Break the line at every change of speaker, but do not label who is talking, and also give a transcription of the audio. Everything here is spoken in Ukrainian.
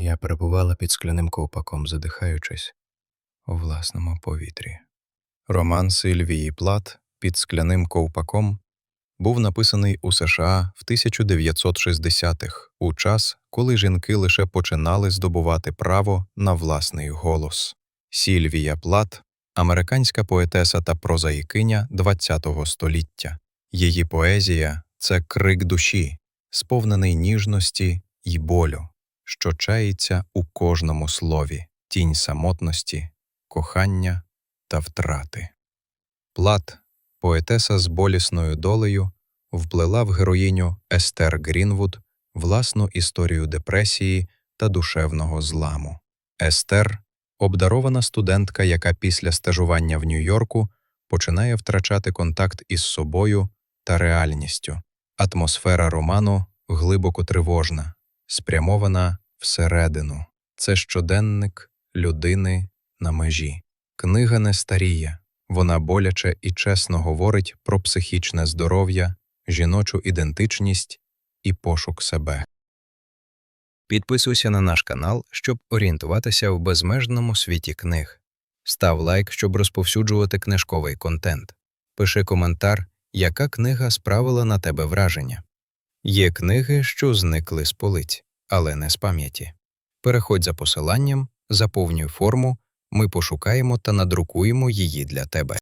Я перебувала під скляним ковпаком, задихаючись у власному повітрі. Роман Сильвії Плат під скляним ковпаком був написаний у США в 1960-х, у час, коли жінки лише починали здобувати право на власний голос. Сільвія Плат американська поетеса та прозаїкиня ХХ століття. Її поезія це крик душі, сповнений ніжності й болю, що чаїться у кожному слові, тінь самотності, кохання та втрати. Плат, поетеса з болісною долею, вплела в героїню Естер Грінвуд власну історію депресії та душевного зламу. Естер обдарована студентка, яка після стажування в Нью-Йорку починає втрачати контакт із собою та реальністю. Атмосфера роману глибоко тривожна, спрямована всередину. Це щоденник людини на межі. Книга не старіє, вона боляче і чесно говорить про психічне здоров'я, жіночу ідентичність і пошук себе. Підписуйся на наш канал, щоб орієнтуватися в безмежному світі книг. Став лайк, щоб розповсюджувати книжковий контент. Пиши коментар, яка книга справила на тебе враження. Є книги, що зникли з полиць, але не з пам'яті. Переходь за посиланням, заповнюй форму, ми пошукаємо та надрукуємо її для тебе.